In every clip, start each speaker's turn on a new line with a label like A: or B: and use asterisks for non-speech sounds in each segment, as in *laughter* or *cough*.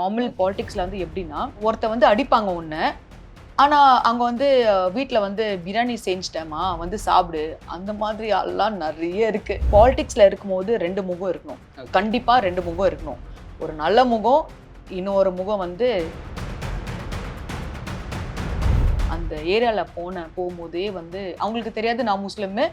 A: Normal பாலிடிக்ஸ்ல வந்து எப்படின்னா ஒருத்த வந்து அடிப்பாங்க ஒன்று ஆனா அங்க வந்து வீட்ல வந்து பிரியாணி செஞ்சிட்டேமா வந்து சாப்பிடு. அந்த மாதிரி எல்லாம் நிறைய இருக்கு. பாலிடிக்ஸ்ல இருக்கும்போது ரெண்டு முகம் இருக்கணும்.
B: Okay.
A: கண்டிப்பா ரெண்டு முகம் இருக்கணும். ஒரு நல்ல முகம் இன்னொரு முகம் வந்து அந்த ஏரியால போன போகும்போதே வந்து அவங்களுக்கு தெரியாது நான் முஸ்லிமு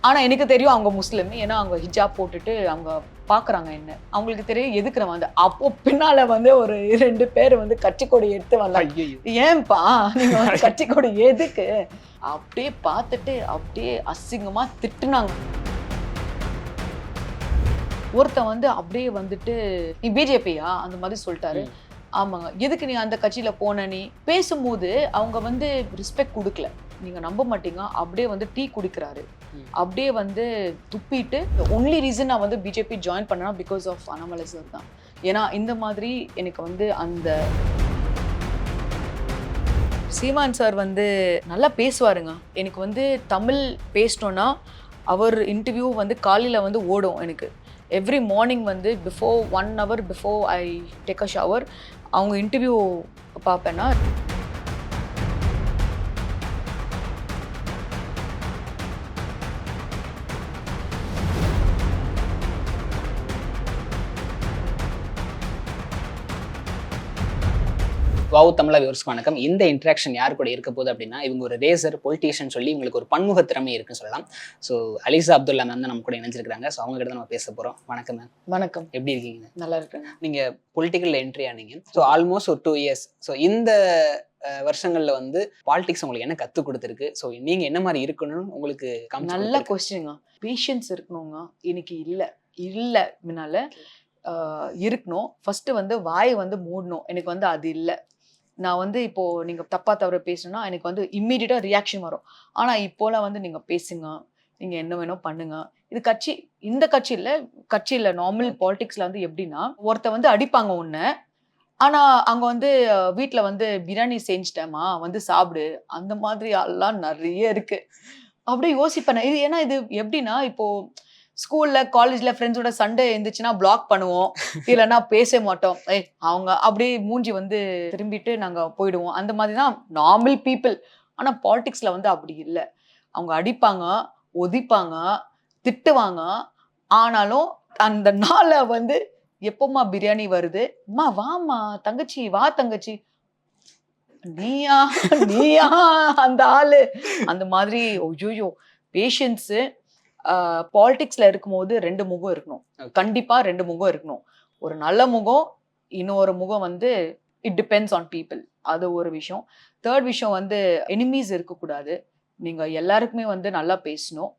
A: ஆனா எனக்கு தெரியும் அவங்க முஸ்லிம். ஏன்னா அவங்க ஹிஜாப் போட்டுட்டு அவங்க பாக்குறாங்க என்ன. அவங்களுக்கு தெரியும் எதுக்கு நான் வந்து அப்போ பின்னால வந்து ஒரு ரெண்டு பேர் வந்து கட்சிக்கொடி எடுத்து வந்தாங்க. ஏன்பா? நீங்க வந்து கட்சிக்கொடி எதுக்கு? அப்படியே பார்த்துட்டு அப்படியே அசிங்கமா திட்டுனாங்க. ஒருத்தன் வந்து அப்படியே வந்துட்டு நீ பிஜேபியா? அந்த மாதிரி சொல்லிட்டாரு. ஆமாங்க. எதுக்கு நீ அந்த கட்சியில போன நீ? பேசும்போது அவங்க வந்து ரெஸ்பெக்ட் கொடுக்கல. நீங்க நம்ப மாட்டீங்க. அப்படியே வந்து டீ குடிக்கிறாரு. அப்படியே வந்து துப்பிட்டு ஒன்லி ரீசன் நான் வந்து பிஜேபி ஜாயின் பண்ணனா பிகாஸ் ஆஃப் அனாமலை சார் தான். ஏன்னா இந்த மாதிரி எனக்கு வந்து அந்த சீமான் சார் வந்து நல்லா பேசுவாருங்க. எனக்கு வந்து தமிழ் பேசினோன்னா அவர் இன்டர்வியூ வந்து காலையில் வந்து ஓடும் எனக்கு. எவ்ரி மார்னிங் வந்து before one hour before I take a shower அவங்க இன்டர்வியூ பார்ப்பேன்னா
B: வாவு தமிழா வியூவர்ஸ்க்கு வணக்கம். இந்த இன்ட்ராக்ஷன் யார் கூட இருக்க போகுது அப்படின்னா இவங்க ஒரு ரேசர் பொலிட்டீஷியன் சொல்லி இவங்களுக்கு ஒரு பன்முக திறமை இருக்குன்னு சொல்லலாம். ஸோ அலிசா அப்துல்லா மேம் தான் நம்ம கூட இணைஞ்சிருக்காங்க ஸோ அவங்க கிட்ட நம்ம பேச போறோம். வணக்கம் மேம்
A: வணக்கம்.
B: எப்படி இருக்கீங்க?
A: நல்லா இருக்குங்க
B: நீங்க பொலிட்டிக்கல்ல என்ட்ரி ஆனீங்க. ஸோ ஆல்மோஸ்ட் ஒரு டூ இயர்ஸ் ஸோ இந்த வருஷங்கள்ல வந்து பாலிடிக்ஸ் உங்களுக்கு என்ன கத்து கொடுத்துருக்கு? ஸோ நீங்க என்ன மாதிரி இருக்கணும்னு உங்களுக்கு
A: நல்ல? கொஸ்டினுங்க பேஷன்ஸ் இருக்கணுங்க. இன்னைக்கு இல்லை. இல்லை முன்னால இருக்கணும். ஃபர்ஸ்ட் வந்து வாயை வந்து மூடணும். எனக்கு வந்து அது இல்லை. நான் வந்து இப்போ நீங்க தப்பா தவிர பேசணும்னா எனக்கு வந்து இம்மீடியட்டா ரியாக்ஷன் வரும். ஆனா இப்போலாம் வந்து நீங்க பேசுங்க. நீங்க என்ன வேணும் பண்ணுங்க. இது கட்சி இந்த கட்சியில கட்சியில நார்மல் பாலிடிக்ஸ்ல வந்து எப்படின்னா ஒருத்த வந்து அடிப்பாங்க ஒண்ணு ஆனா அங்க வந்து வீட்டுல வந்து பிரியாணி செஞ்சிட்டேமா வந்து சாப்பிடு. அந்த மாதிரி எல்லாம் நிறைய இருக்கு. அப்படியே யோசிப்பேன். இது ஏன்னா இது எப்படின்னா இப்போ ஸ்கூல்ல காலேஜ்ல ஃப்ரெண்ட்ஸோட சண்டே இருந்துச்சுன்னா பிளாக் பண்ணுவோம். இல்லைன்னா பேச மாட்டோம். ஏய் அவங்க அப்படியே மூஞ்சி வந்து திரும்பிட்டு நாங்க போயிடுவோம். அந்த மாதிரி தான் நார்மல் பீப்புள் ஆனா பாலிடிக்ஸ்ல வந்து அப்படி இல்லை. அவங்க அடிப்பாங்க ஒதிப்பாங்க திட்டுவாங்க. ஆனாலும் அந்த நாளை வந்து எப்போம்மா பிரியாணி வருது? அம்மா வாம்மா தங்கச்சி வா தங்கச்சி. நீயா நீயா? அந்த ஆளு. அந்த மாதிரி ஒய்யோயோ பேஷன்ஸு பாலிடிக்ஸ்ல இருக்கும்போது ரெண்டு முகம் இருக்கணும். கண்டிப்பா ரெண்டு முகம் இருக்கணும். ஒரு நல்ல முகம் இன்னொரு முகம் வந்து இட் டிபெண்ட்ஸ் ஆன் பீப்புள் அது ஒரு விஷயம். தேர்ட் விஷயம் வந்து எனிமீஸ் இருக்கக்கூடாது. நீங்க எல்லாருக்குமே வந்து நல்லா பேசணும்.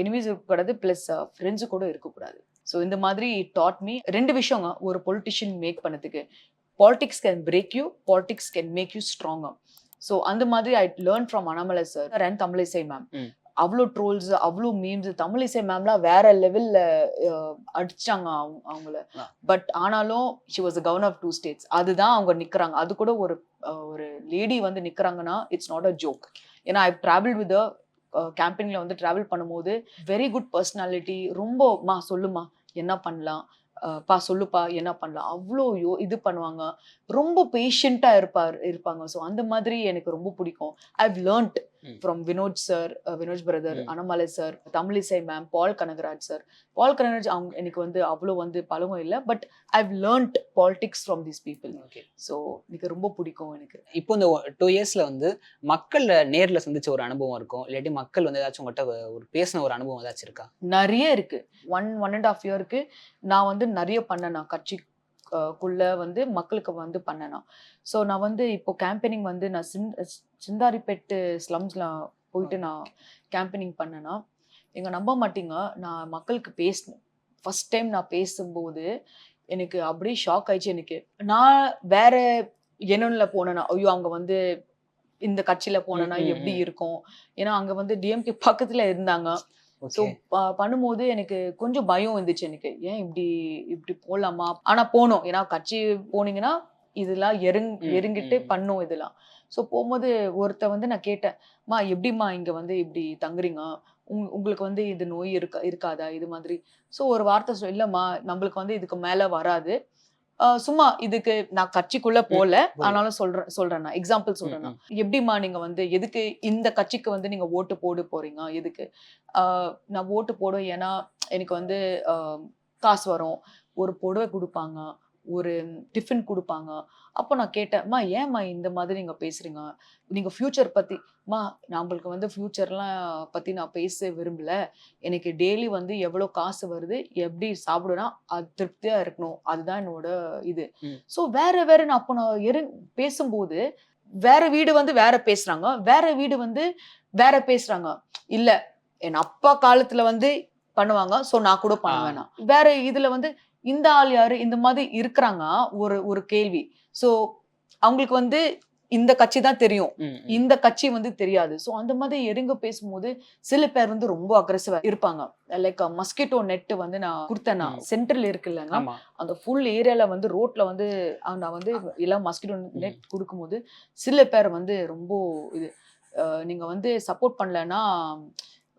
A: எனிமீஸ் இருக்கக்கூடாது ப்ளஸ் ஃப்ரெண்ட்ஸு கூட இருக்கக்கூடாது. ஸோ இந்த மாதிரி டாட் மீ ரெண்டு விஷயங்க ஒரு பொலிட்டிஷியன் மேக் பண்ணதுக்கு. Politics can break you politics can make you stronger so அந்த மாதிரி I learn from Annamalai sir and Tamilisai ma'am. அவ்வளோ ட்ரோல்ஸ் அவ்வளோ மீம்ஸ் தமிழிசை மேம்லாம் வேற லெவல்ல அடிச்சாங்க அவங்க அவங்கள. பட் ஆனாலும் she was governor of two states அதுதான் அவங்க நிக்கிறாங்க. அது கூட ஒரு ஒரு லேடி வந்து நிக்கிறாங்கன்னா இட்ஸ் நாட் அ ஜோக் ஏன்னா ஐ டிராவல் வித் கேம்பெயின்ல வந்து டிராவல் பண்ணும்போது வெரி குட் பர்சனாலிட்டி ரொம்ப மா சொல்லுமா என்ன பண்ணலாம்? பா சொல்லுப்பா என்ன பண்ணலாம்? அவ்வளோ யோ இது பண்ணுவாங்க. ரொம்ப பேஷண்டா இருப்பார் இருப்பாங்க. ஸோ அந்த மாதிரி எனக்கு ரொம்ப பிடிக்கும். I've learned
B: hmm.
A: From Vinoth sir Vinoj brother. Annamalai sir Tamilisai ma'am Paul Kanagaraj sir Paul Kanagaraj அவங்க எனக்கு வந்து அவ்வளோ வந்து பழகம் இல்லை but I've learned politics from these people
B: Okay.
A: So எனக்கு ரொம்ப பிடிக்கும் எனக்கு.
B: இப்போ இந்த டூ இயர்ஸ்ல வந்து மக்கள் நேர்ல சந்திச்ச ஒரு அனுபவம் இருக்கும் இல்லாட்டி மக்கள் வந்து ஏதாச்சும் உங்கள்கிட்ட ஒரு பேசின ஒரு அனுபவம் ஏதாச்சும் இருக்கா?
A: நிறைய இருக்கு. ஒன் ஒன் அண்ட் ஆஃப் இயருக்கு நான் வந்து நிறைய பண்ணேன் நான் கட்சி குள்ள வந்து மக்களுக்கு வந்து பண்ணேன் ஸோ நான் வந்து இப்போ கேம்பெயினிங் வந்து நான் சிந் சிந்தாரிப்பேட்டு ஸ்லம்ஸ்ல போயிட்டு நான் கேம்பெயினிங் பண்ணேன்னா நீங்க நம்ப மாட்டீங்க. நான் மக்களுக்கு பேசினேன் ஃபர்ஸ்ட் டைம் நான் பேசும்போது எனக்கு அப்படியே ஷாக் ஆயிடுச்சு எனக்கு. நான் வேற என்னல போனேன்னா ஐயோ அவங்க வந்து இந்த கட்சியில போனேன்னா எப்படி. இருக்கும்? ஏன்னா அங்க வந்து டிஎம்கே பக்கத்துல இருந்தாங்க. ஸோ பண்ணும்போது எனக்கு கொஞ்சம் பயம் இருந்துச்சு எனக்கு. ஏன் இப்படி இப்படி போலாமா ஆனா போனோம். ஏன்னா கட்சி போனீங்கன்னா இதெல்லாம் எருங் எருங்கிட்டு. பண்ணும் இதெல்லாம். ஸோ போகும்போது ஒருத்த வந்து நான் கேட்டேன் மா எப்படிம்மா இங்க வந்து இப்படி தங்குறீங்க? உங் உங்களுக்கு வந்து இது நோய் இருக்கா இருக்காதா? இது மாதிரி. ஸோ ஒரு வார்த்தை இல்லைம்மா நம்மளுக்கு வந்து இதுக்கு மேலே வராது. சும்மா இதுக்கு நான் கட்சிக்குள்ள போல. ஆனாலும் சொல்றேன் சொல்றேன் நான். எக்ஸாம்பிள் சொல்றேன் நான். எப்படிம்மா நீங்க வந்து எதுக்கு இந்த கட்சிக்கு வந்து நீங்க ஓட்டு போட போறீங்க? எதுக்கு? ஆஹ் நான் ஓட்டு போட ஏன்னா எனக்கு வந்து காசு வரும். ஒரு புடவை கொடுப்பாங்க. ஒரு டிஃபன் கொடுப்பாங்க. அப்போ நான் கேட்டேன் அம்மா ஏம்மா இந்த மாதிரி நீங்க பேசுறீங்க? நீங்க ஃபியூச்சர் பத்தி மா நம்மளுக்கு வந்து ஃபியூச்சர்லாம் பத்தி நான் பேச விரும்பல. எனக்கு டெய்லி வந்து எவ்வளோ காசு வருது எப்படி சாப்பிடுனா அது திருப்தியா இருக்கணும். அதுதான் என்னோட இது. ஸோ வேற வேற நான் அப்போ நான் எரு பேசும்போது வேற வீடு வந்து வேற பேசுறாங்க. வேற வீடு வந்து வேற பேசுறாங்க. இல்ல என் அப்பா காலத்துல வந்து பண்ணுவாங்க. சோ நான் கூட பண்ண. வேணாம். வேற இதுல வந்து இந்த ஆள் யாரு? இந்த மாதிரி இருக்கிறாங்க ஒரு ஒரு கேள்வி. சோ அவங்களுக்கு வந்து இந்த கட்சி தான் தெரியும். இந்த கட்சி வந்து தெரியாது. ஸோ அந்த மாதிரி எருங்க பேசும்போது சில பேர் வந்து ரொம்ப அக்ரெசிவா இருப்பாங்க. லைக் மஸ்கிட்டோ நெட் வந்து நான் கொடுத்தேன்னா
B: ம்.
A: சென்ட்ரல் இருக்கு இல்லைங்க
B: ஆமா.
A: அந்த ஃபுல் ஏரியால வந்து ரோட்ல வந்து நான் வந்து எல்லாம் மஸ்கிட்டோ நெட் கொடுக்கும்போது சில பேர் வந்து ரொம்ப இது நீங்க வந்து சப்போர்ட் பண்ணலன்னா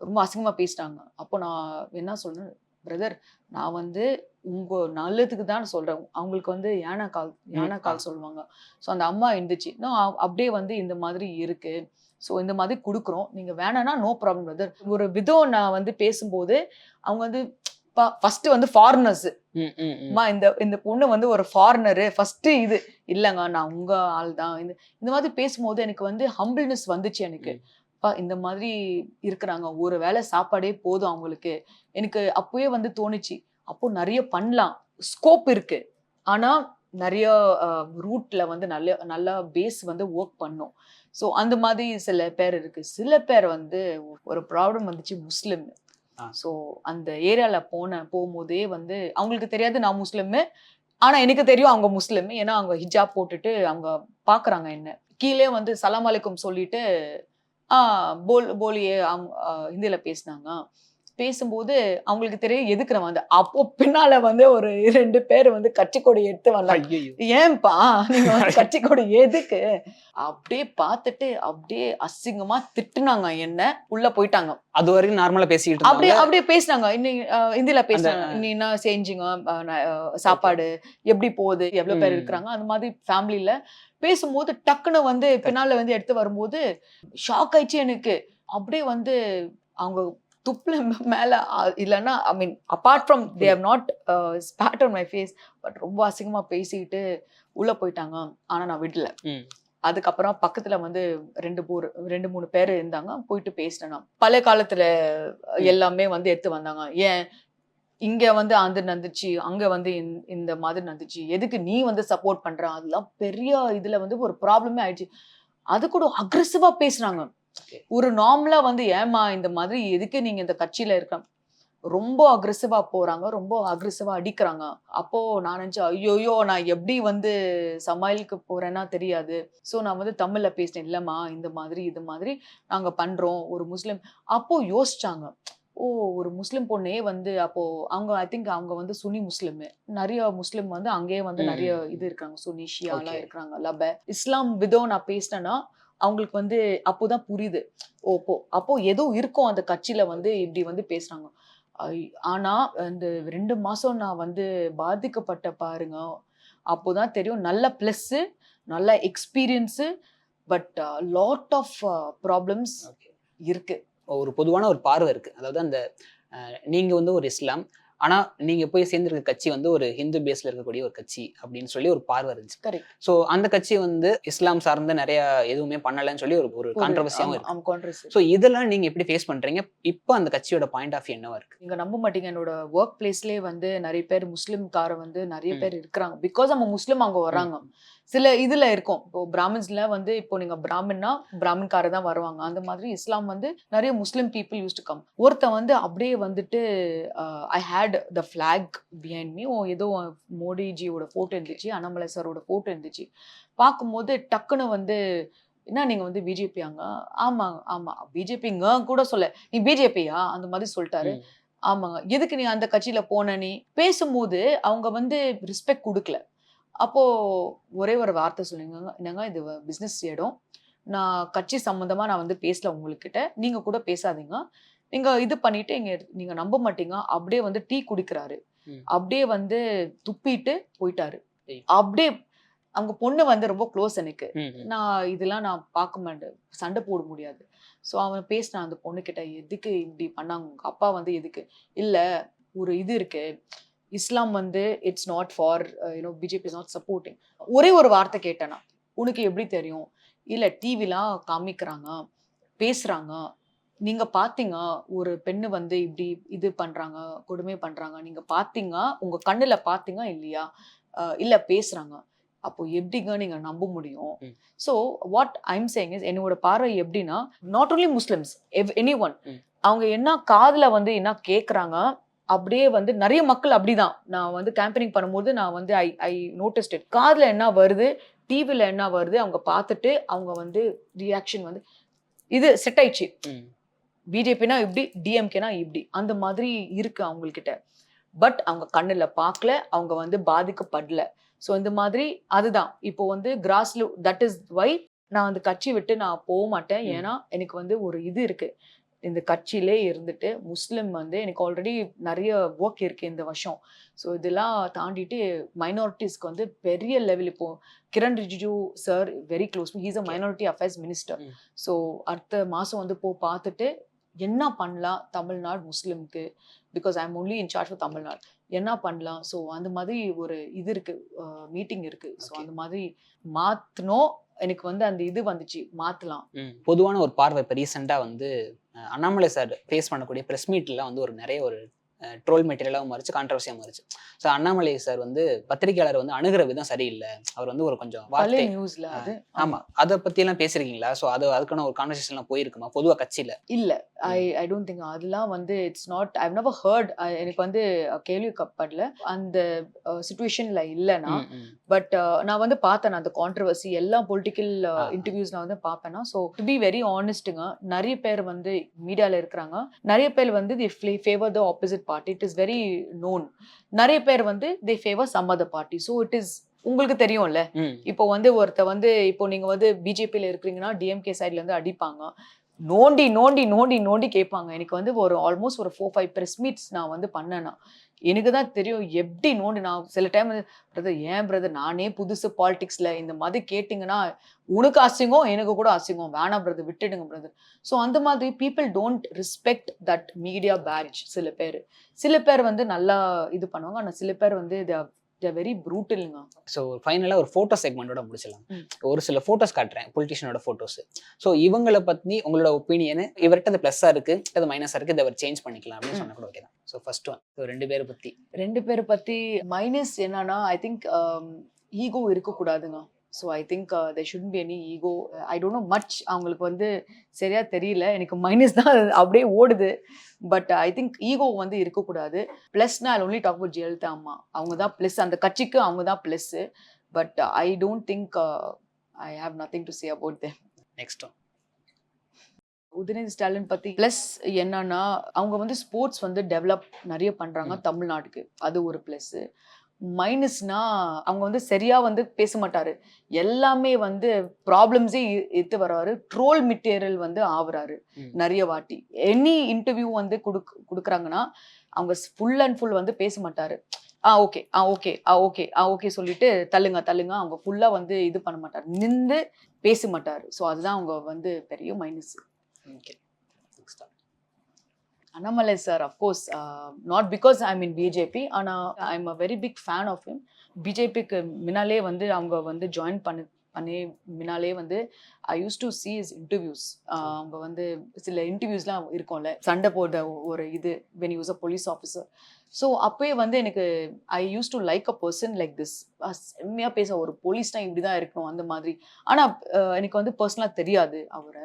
A: ரொம்ப அசிங்கமா பேசிட்டாங்க. அப்போ நான் என்ன சொல்றேன் பிரதர் நான் வந்து உங்க நல்லதுக்கு தான் சொல்றேன். அவங்களுக்கு வந்து யானை கால் யானை கால் சொல்லுவாங்க. ஸோ அந்த அம்மா இருந்துச்சு நான் அப்படியே வந்து இந்த மாதிரி இருக்கு. ஸோ இந்த மாதிரி கொடுக்குறோம். நீங்க வேணாம்னா நோ ப்ராப்ளம் பிரதர் ஒரு விதம் நான் வந்து பேசும்போது அவங்க வந்து ஃபர்ஸ்ட் வந்து ஃபாரினர்ஸ் இந்த இந்த பொண்ணு வந்து ஒரு ஃபாரினரு ஃபர்ஸ்ட் இது. இல்லைங்க நான் உங்க ஆள் தான். இந்த இந்த மாதிரி பேசும்போது எனக்கு வந்து ஹம்பிள்னஸ் வந்துச்சு எனக்கு. அப்பா இந்த மாதிரி இருக்கிறாங்க. ஒரு வேளை சாப்பாடே போதும் அவங்களுக்கு. எனக்கு அப்பவே வந்து தோணுச்சு. அப்போ நிறைய பண்ணலாம். ஸ்கோப் இருக்கு. ஆனா நிறைய ரூட்ல வந்து நல்ல நல்லா பேஸ் வந்து ஒர்க் பண்ணும். ஸோ அந்த மாதிரி சில பேர் இருக்கு. சில பேர் வந்து ஒரு ப்ராப்ளம் வந்துச்சு முஸ்லிம். ஸோ அந்த ஏரியால போன போகும்போதே வந்து அவங்களுக்கு தெரியாது நான் முஸ்லிம். ஆனா எனக்கு தெரியும் அவங்க முஸ்லிம். ஏன்னா அவங்க ஹிஜாப் போட்டுட்டு அவங்க பாக்குறாங்க என்ன. கீழே வந்து சலாம் அலைக்கும் சொல்லிட்டு ஆ போல் போலியே அவங்க ஹிந்தியில பேசினாங்க. பேசும்போது அவங்களுக்கு தெரியும் எதுக்கு நான் வந்து. அப்போ பின்னால வந்து ஒரு ரெண்டு பேர் வந்து கட்சி கொடி எடுத்து வந்தாங்க.
B: ஐயையோ.
A: ஏன்பா? நீங்க வந்து *laughs* கட்சி கொடி எதுக்கு? அப்படியே பார்த்துட்டு அப்படியே அசிங்கமா திட்டுனாங்க என்ன. உள்ள போயிட்டாங்க.
B: அது வரைக்கும் நார்மலா பேசிக்கிட்டு
A: அப்படியே அப்படியே பேசினாங்க. இன்னைக்கு ஹிந்தில பேசினாங்க. இன்னி என்ன செஞ்சீங்க? சாப்பாடு எப்படி போகுது? எவ்வளவு பேர். இருக்கிறாங்க? அந்த மாதிரி ஃபேமிலில பேசும்போது டக்குன்னு வந்து பின்னால வந்து எடுத்து வரும்போது ஷாக் ஆயிடுச்சு எனக்கு. அப்படியே வந்து அவங்க துப்புல மேல இல்லைன்னா I mean apart from they have not spat on my face but ரொம்ப அசிங்கமா பேசிக்கிட்டு உள்ள போயிட்டாங்க. ஆனா நான் விடல. அதுக்கப்புறம் பக்கத்துல வந்து ரெண்டு பேர் ரெண்டு மூணு பேர் இருந்தாங்க. போயிட்டு பேசினேன். பழைய காலத்துல. எல்லாமே வந்து எடுத்து வந்தாங்க. ஏன்? இங்க வந்து அது நடந்துச்சு அங்க வந்து இந்த- மாதிரி நடந்துச்சு எதுக்கு நீ வந்து சப்போர்ட் பண்ற? அதெல்லாம் பெரிய இதுல வந்து ஒரு ப்ராப்ளமே ஆயிடுச்சு. அது கூட அக்ரெசிவா பேசுறாங்க
B: Okay.
A: ஒரு நார்மலா வந்து ஏமா இந்த மாதிரி எதுக்கு நீங்க இந்த கட்சியில இருக்க? ரொம்ப அக்ரெசிவா போறாங்க ரொம்ப அக்ரெசிவா அடிக்கிறாங்க. அப்போ நான் நினைச்சேன் ஐயோயோ நான் எப்படி வந்து சமாளிக்க போறேன்னா தெரியாது. ஸோ நான் வந்து தமிழ்ல பேசினேன் இல்லம்மா இந்த மாதிரி இது மாதிரி நாங்க பண்றோம் ஒரு முஸ்லிம். அப்போ யோசிச்சாங்க ஓ ஒரு முஸ்லிம் பொண்ணே வந்து அப்போ அவங்க ஐ திங்க் அவங்க வந்து சுனி முஸ்லிம். நிறைய முஸ்லிம் வந்து அங்கேயே வந்து. நிறைய இது இருக்காங்க சுனி ஷியாலாம். இருக்கிறாங்க லப. இஸ்லாம் விதோ நான் பேசினேன்னா அவங்களுக்கு வந்து அப்போதான் புரியுது. ஓ போ அப்போ ஏதோ இருக்கும் அந்த கட்சியில வந்து இப்படி வந்து பேசுறாங்க. ஆனா இந்த ரெண்டு மாசம் நான் வந்து பாதிக்கப்பட்ட பாருங்க. அப்போதான் தெரியும் நல்ல ப்ளஸ் நல்ல experience but lot of problems. இருக்கு.
B: ஒரு பொதுவான ஒரு பார்வை இருக்கு. அதாவது அந்த நீங்க வந்து ஒரு இஸ்லாம் ஆனா நீங்க போய் சேர்ந்திருக்க கட்சி வந்து ஒரு ஹிந்து பேஸ்ல இருக்கக்கூடிய ஒரு கட்சி அப்படின்னு சொல்லி ஒரு பார்வை இருந்துச்சு.
A: Correct.
B: சோ அந்த கட்சி வந்து இஸ்லாம் சார்ந்த நிறைய எதுவுமே பண்ணலன்னு சொல்லி ஒரு ஒரு கான்ட்ரவர்சியாவும் இருக்கு. சோ இதெல்லாம் நீங்க எப்படி ஃபேஸ் பண்றீங்க? இப்போ அந்த கட்சியோட பாயிண்ட் ஆஃப் என்னவா இருக்கு?
A: நீங்க நம்ப மாட்டீங்க. என்னோட ஒர்க் பிளேஸ்லயே வந்து நிறைய பேர் முஸ்லிம்கார வந்து நிறைய. பேர் இருக்கிறாங்க. பிகாஸ் அவங்க முஸ்லிம் அங்க வராங்க. சில இதுல இருக்கும். இப்போ பிராமின்ஸ்ல வந்து இப்போ நீங்க பிராமின்னா பிராமின்கார தான் வருவாங்க. அந்த மாதிரி இஸ்லாம் வந்து நிறைய Muslim people use to come ஒருத்தன் வந்து அப்படியே வந்துட்டு I hate the flag behind me ஓ ஏதோ மோடிஜியோட போட்டோ இருந்துச்சு அண்ணாமலை சாரோட போட்டோ இருந்துச்சு. பார்க்கும்போது டக்குன்னு வந்து என்ன நீங்க வந்து பிஜேபி அங்க ஆமா ஆமா. பிஜேபிங்க கூட சொல்ல நீ பிஜேபியா அந்த மாதிரி சொல்லிட்டாரு. ஆமாங்க. எதுக்கு நீ அந்த கட்சியில போன நீ? பேசும்போது அவங்க வந்து ரெஸ்பெக்ட் கொடுக்கல. அப்போ ஒரே ஒரு வார்த்தை சொல்லுங்க என்னங்க இது பிசினஸ் இடம்? நான் கட்சி சம்பந்தமா நான் வந்து பேசல உங்ககிட்ட. நீங்க கூட பேசாதீங்க. நீங்க இது பண்ணிட்டு இங்க நீங்க நம்ப மாட்டீங்க. அப்படியே வந்து டீ குடிக்கிறாரு. அப்படியே வந்து துப்பிட்டு போயிட்டாரு. அப்படியே அவங்க பொண்ணு வந்து ரொம்ப க்ளோஸ் எனக்கு. நான் இதெல்லாம் நான் பார்க்க மாட்டேன் சண்டை போட முடியாது. ஸோ அவன் பேசினான் அந்த பொண்ணுக்கிட்ட எதுக்கு இப்படி பண்ணாங்க? உங்க அப்பா வந்து எதுக்கு? இல்லை ஒரு இது இருக்கு. இஸ்லாம் வந்து it's not for you know BJP is not supporting ஒரே ஒரு வார்த்தை கேட்டேனா உனக்கு எப்படி தெரியும்? இல்லை டிவிலாம் காமிக்கிறாங்க பேசுகிறாங்க நீங்க பாத்தீங்க ஒரு பெண்ணு வந்து இப்படி இது பண்றாங்க கொடுமை பண்றாங்க நீங்க பாத்தீங்க உங்க கண்ணுல பாத்தீங்க இல்லையா? அஹ் இல்ல பேசுறாங்க. அப்போ எப்படிங்க நீங்க நம்ப முடியும். So what I'm saying is என்னோட பார்வை எப்படின்னா not only Muslims any one. அவங்க என்ன காதுல வந்து என்ன கேக்குறாங்க அப்படியே வந்து நிறைய மக்கள் அப்படிதான். நான் வந்து கேம்பெயினிங் பண்ணும்போது நான் வந்து ஐ ஐ நோட்டிஸ்ட் இட் காதுல என்ன வருது டிவில என்ன வருது அவங்க பார்த்துட்டு அவங்க வந்து ரியாக்ஷன் வந்து இது செட் ஆயிடுச்சு. பிஜேபினா இப்படி டிஎம்கேனா இப்படி. அந்த மாதிரி இருக்கு அவங்கக்கிட்ட பட் அவங்க கண்ணுல பார்க்கல அவங்க வந்து பாதிக்கப்படல. ஸோ இந்த மாதிரி அதுதான். இப்போ வந்து கிராஸ்ல தட் இஸ் வை நான் அந்த கட்சி விட்டு நான் போக மாட்டேன். ஏன்னா எனக்கு வந்து ஒரு இது இருக்கு. இந்த கட்சியிலே இருந்துட்டு முஸ்லிம் வந்து எனக்கு ஆல்ரெடி நிறைய ஒர்க் இருக்கு இந்த வருஷம். ஸோ இதெல்லாம் தாண்டிட்டு மைனாரிட்டிஸ்க்கு வந்து பெரிய லெவல் இப்போ Kiren Rijiju sir very close he's a minority affairs minister. So அடுத்த மாதம் வந்து போ பார்த்துட்டு என்ன பண்ணலாம் Tamil Nadu முஸ்லிம்க்கு? Because I am only incharge for Tamil Nadu. என்ன பண்ணலாம் ஸோ அந்த மாதிரி ஒரு இது இருக்கு மீட்டிங் இருக்கு. ஸோ. அந்த மாதிரி மாத்தணும் எனக்கு வந்து அந்த இது வந்துச்சு மாத்தலாம்.
B: பொதுவான ஒரு பார்வை இப்போ ரீசெண்டாக வந்து அண்ணாமலை சார் ஃபேஸ் பண்ணக்கூடிய ப்ரெஸ் மீட்லாம் வந்து ஒரு நிறைய ஒரு ட்ரோல் மெட்டீரியலாகவும் மாறிச்சு கான்ட்ரவர்சியாக மாறிச்சு. ஸோ அண்ணாமலை சார் வந்து பத்திரிகையாளர் வந்து அணுகிற விதம் சரியில்லை. அவர் வந்து ஒரு கொஞ்சம் வார்த்தை.
A: நியூஸ்ல அது?
B: ஆமா. அதை பத்தி எல்லாம் பேசிருக்கீங்களா? ஸோ அது அதுக்கான ஒரு கான்வர்சேஷன்லாம் போயிருக்குமா? பொதுவா கட்சியில?
A: இல்ல. ஐ ஐ டோன்ட் திங்க் அதெல்லாம் வந்து it's not I never heard எனக்கு வந்து கேள்விப்படல அந்த சுச்சுவேஷன்ல
B: ம்.
A: பட் நான் வந்து பார்த்தேன். அந்த கான்ட்ரவர்சி எல்லா பொலிட்டிக்கல். இன்டர்வியூஸ் நான் வந்து பார்ப்பேன்னா ஸோ டு பி வெரி ஆனஸ்ட்டுங்க நிறைய பேர் வந்து மீடியால இருக்கிறாங்க. நிறைய பேர் வந்து the favour the opposite party it is very known நிறைய பேர் வந்து the favour some other party so it is உங்களுக்கு தெரியும்ல. இப்போ வந்து ஒருத்த வந்து இப்போ நீங்க வந்து பிஜேபியில் இருக்கிறீங்கன்னா டிஎம்கே சைட்ல இருந்து அடிப்பாங்க. நோண்டி நோண்டி நோண்டி நோண்டி கேட்பாங்க. எனக்கு வந்து ஒரு ஆல்மோஸ்ட் ஒரு ஃபோர் ஃபைவ் ப்ரெஸ் மீட்ஸ் நான் வந்து பண்ணேன்னா எனக்கு தான் தெரியும் எப்படி நோண்டி நான் சில டைம் பிரதர் ஏன் பிரதர் நானே புதுசு பாலிடிக்ஸில் இந்த மாதிரி கேட்டிங்கன்னா உனக்கு அசிங்கம் எனக்கு கூட அசிங்கம். வேணாம் பிரதர் விட்டுடுங்க பிரதர் ஸோ அந்த மாதிரி people don't respect that media பேரிஜ் சில பேர். சில பேர் வந்து நல்லா இது பண்ணுவாங்க. ஆனால் சில பேர் வந்து இதை வெரி ப்ரூட்டலுங்க
B: ஸோ ஃபைனலாக ஒரு ஃபோட்டோ செக்மெண்ட்டோட முடிச்சலாம்
A: ம்.
B: ஒரு சில ஃபோட்டோஸ் காட்டுறேன் பொலிட்டிஷியனோட ஃபோட்டோஸ் ஸோ இவங்களை பத்தி உங்களோட ஒப்பீனியன் இவர்கிட்ட அது ப்ளஸ்ஸாக இருக்கு அது மைனஸாக இருக்கு இதை அவர் சேஞ்ச் பண்ணிக்கலாம் அப்படின்னு
A: ம்.
B: சொன்னா கூட ஓகே தான். ஸோ ஃபர்ஸ்ட் ஒன் ஸோ ரெண்டு பேரை பத்தி.
A: ரெண்டு பேரை பத்தி மைனஸ் என்னன்னா I think ego இருக்கக்கூடாதுங்க. So I think they should be any ego I don't know much அவங்களுக்கு வந்து சரியா தெரியல. எனக்கு மைனஸ் தான் அப்படியே ஓடுது. பட் ஐ திங்க் ஈகோ வந்து இருக்கக்கூடாது. ப்ளஸ்னா I only talk about Jayalalithaa Amma. அவங்க தான் ப்ளஸ் அந்த கட்சிக்கு அவங்க தான் plus but I don't think I have nothing to say about the
B: next
A: Udhayanidhi Stalin பத்தி ப்ளஸ் என்னன்னா அவங்க வந்து ஸ்போர்ட்ஸ் வந்து டெவலப் நிறைய பண்றாங்க. தமிழ்நாட்டுக்கு. அது ஒரு ப்ளஸ் மைனஸ்னா அவங்க வந்து சரியா வந்து பேச மாட்டாரு. எல்லாமே வந்து ப்ராப்ளம்ஸே எடுத்து வர்றாரு ட்ரோல் மெட்டீரியல் வந்து ஆகுறாரு. நிறைய வாட்டி. எனி இன்டர்வியூ வந்து கொடுக் கொடுக்குறாங்கன்னா அவங்க ஃபுல் அண்ட் ஃபுல் வந்து பேச மாட்டாரு. Ah okay ah okay ah okay ah okay சொல்லிட்டு தள்ளுங்க தள்ளுங்க அவங்க ஃபுல்லா வந்து இது பண்ண மாட்டாரு. நின்று பேச மாட்டாரு. ஸோ அதுதான் அவங்க வந்து பெரிய minus
B: okay next
A: Annamalai sir, of course, uh, not because I'm in BJP, ஆனா I'm a very big fan of him. பிஜேபிக்கு முன்னாலே வந்து அவங்க வந்து ஜாயின் பண்ணி பண்ணி முன்னாலே வந்து I use to see his interviews அவங்க வந்து சில இன்டர்வியூஸ்லாம் இருக்கும்ல சண்டை போடுற ஒரு இது when use a police officer so அப்பயே வந்து எனக்கு I use to like a person like this செம்மையாக பேச ஒரு போலீஸ்னா இப்படி தான் இருக்கணும் அந்த மாதிரி. ஆனால் எனக்கு வந்து பர்சனலாக தெரியாது அவரை.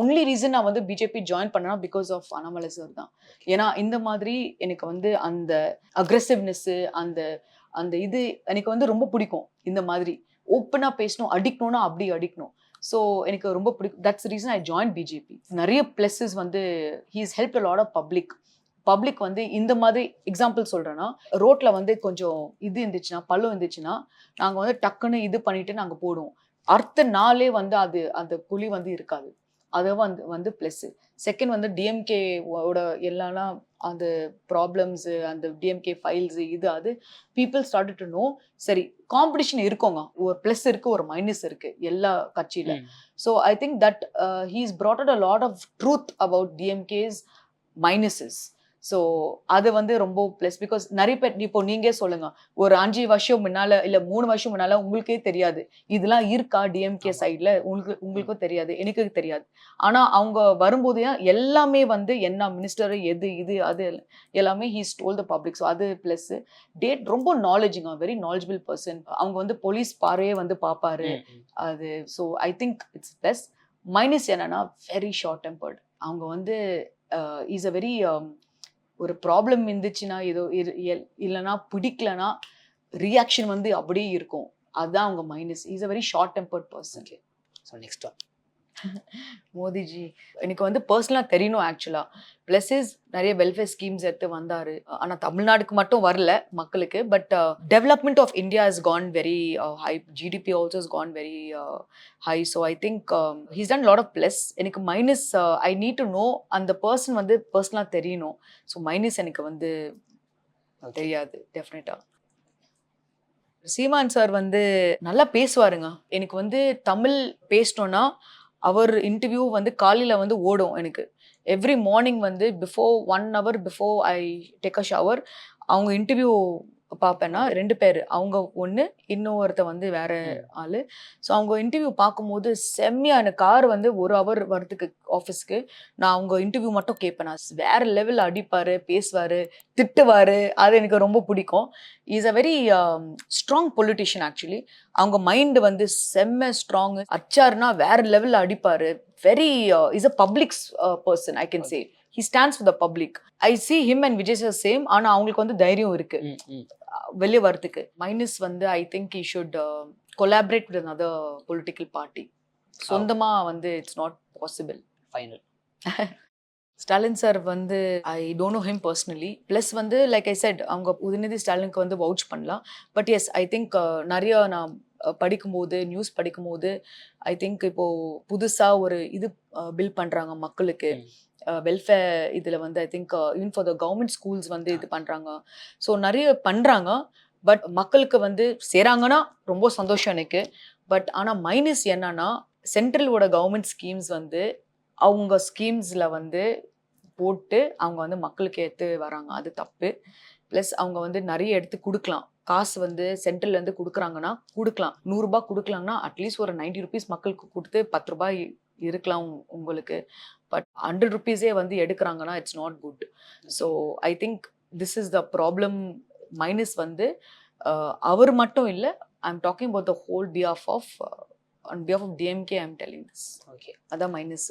A: ஒன்லி ரீசன் நான் வந்து பிஜேபி ஜாயின் பண்ணனா பிகாஸ் ஆஃப் அண்ணாமலை சார் தான். ஏன்னா இந்த மாதிரி எனக்கு வந்து அந்த அக்ரெசிவ்னஸ் அந்த அந்த இது எனக்கு வந்து ரொம்ப பிடிக்கும். இந்த மாதிரி ஓப்பனாக பேசணும் அடிக்கணும்னா அப்படி அடிக்கணும். ஸோ எனக்கு ரொம்ப பிடிக்கும். That's reason I join BJP நிறைய ப்ளஸஸ் வந்து he's help lot of public public வந்து இந்த மாதிரி எக்ஸாம்பிள் சொல்கிறேன்னா ரோட்டில் வந்து கொஞ்சம் இது இருந்துச்சுன்னா பள்ளம் இருந்துச்சுன்னா நாங்கள் வந்து டக்குன்னு இது பண்ணிட்டு நாங்கள் போடுவோம். அடுத்த நாளே வந்து அது அந்த குழி வந்து இருக்காது. அது வந்து வந்து ப்ளஸ் செகண்ட் வந்து டிஎம்கே ஓட எல்லாம்னா அந்த ப்ராப்ளம்ஸ் அந்த டிஎம்கே ஃபைல்ஸ் இது அது பீப்புள் ஸ்டார்ட் டு நோ சரி காம்படிஷன் இருக்கோங்க. ஒரு ப்ளஸ் இருக்கு ஒரு மைனஸ் இருக்கு எல்லா கட்சியில. So I think that he's brought a lot of truth about DMK's minuses so அது வந்து ரொம்ப ப்ளஸ் பிகாஸ் நிறைய பேர் இப்போ நீங்க சொல்லுங்க ஒரு அஞ்சு வருஷம் முன்னால இல்ல மூணு வருஷம் முன்னால உங்களுக்கே தெரியாது. இதெல்லாம் இருக்கா டிஎம்கே. சைட்ல உங்களுக்கு உங்களுக்கும் தெரியாது எனக்கு தெரியாது. ஆனா அவங்க வரும்போது எல்லாமே வந்து என்ன மினிஸ்டர் எது இது அது எல்லாமே he's told the public so அது ப்ளஸ் டேட் ரொம்ப நாலேஜுங்க வெரி நாலேஜபிள் பர்சன் அவங்க வந்து போலீஸ் பாறையே வந்து பார்ப்பாரு. அது so I think it's plus minus என்னன்னா வெரி ஷார்ட் டெம்பர்ட் அவங்க வந்து இஸ் அ வெரி ஒரு ப்ராப்ளம் இருந்துச்சுன்னா ஏதோ இரு- எல்- இல்லைன்னா பிடிக்கலனா ரியாக்ஷன் வந்து அப்படியே இருக்கும். அதுதான் அவங்க minus is a very short tempered person
B: so next one
A: Modiji. எனக்கு வந்து பர்சனலாக தெரியணும் ஆக்சுவலாக ப்ளஸ் இஸ் நிறைய வெல்ஃபேர் ஸ்கீம்ஸ் எடுத்து வந்தார். ஆனால் தமிழ்நாடுக்கு மட்டும் வரல மக்களுக்கு. But development of India is gone very high GDP also is gone very high so I think he's done lot of plus எனக்கு minus I need to know அந்த பர்சன் வந்து பர்சனலாக தெரியணும். ஸோ மைனஸ் எனக்கு வந்து தெரியாது டெஃபினட்டாக சீமான் சார் வந்து நல்லா பேசுவாருங்க. எனக்கு வந்து தமிழ் பேசினோன்னா அவர் இன்டர்வியூ வந்து காலையில் வந்து ஓடும் எனக்கு. எவ்ரி மார்னிங் வந்து before one hour before I take a shower அவங்க இன்டர்வியூ பார்ப்பேன்னா ரெண்டு பேர். அவங்க ஒன்று இன்னொருத்த வந்து வேற. ஆள். ஸோ அவங்க இன்டர்வியூ பார்க்கும்போது செம்மையா எனக்கு கார் வந்து ஒரு ஹவர் வரதுக்கு ஆஃபீஸ்க்கு நான் அவங்க இன்டர்வியூ மட்டும் கேட்பேன் நான் வேற லெவலில் அடிப்பாரு பேசுவாரு திட்டுவாரு. அது எனக்கு ரொம்ப பிடிக்கும். Is a very strong politician actually அவங்க மைண்ட் வந்து செம்ம ஸ்ட்ராங் அச்சார்னா வேற லெவலில் அடிப்பாரு. Very is a public person I can say he stands for the public I see him and Vijay sir same ஆனால் அவங்களுக்கு வந்து தைரியம் இருக்கு. வெளியே வரதுக்கு மைனஸ் வந்து I think he should collaborate with another political party சொந்தமா வந்து it's not possible
B: final
A: Stalin sir வந்து I don't know him personally plus வந்து லைக் ஐ செட் அவங்க உதயநிதி ஸ்டாலினுக்கு வந்து வவுச் பண்ணலாம். பட் எஸ் ஐ திங்க் நிறைய நான் படிக்கும்போது நியூஸ் படிக்கும்போது ஐ திங்க் இப்போ புதுசா ஒரு இது பில் பண்றாங்க மக்களுக்கு. வெல்ஃபேர் இதுல வந்து I think even for the government schools வந்து இது பண்றாங்க. ஸோ நிறைய பண்றாங்க. பட் மக்களுக்கு வந்து சேராங்கன்னா ரொம்ப சந்தோஷம் எனக்கு. பட் ஆனா மைனஸ் என்னன்னா சென்ட்ரலோட கவர்மெண்ட் ஸ்கீம்ஸ் வந்து அவங்க ஸ்கீம்ஸ்ல வந்து போட்டு அவங்க வந்து மக்களுக்கு எடுத்து வராங்க. அது தப்பு. ப்ளஸ் அவங்க வந்து நிறைய எடுத்து கொடுக்கலாம். காசு வந்து சென்ட்ரல்ல இருந்து கொடுக்குறாங்கன்னா கொடுக்கலாம். நூறுரூபா கொடுக்கலாங்கன்னா அட்லீஸ்ட் ஒரு 90 ருபீஸ் மக்களுக்கு கொடுத்து பத்து ரூபாய் இருக்கலாம் உங்க- உங்களுக்கு. பட் ஹண்ட்ரட் ருபீஸே வந்து எடுக்கிறாங்கன்னா it's not good so I think this is the problem minus வந்து அவர் மட்டும் இல்லை I am talking about the whole பியாஃப் of on பியாஃப் of DMK I am telling this
B: okay
A: அதான் மைனஸ்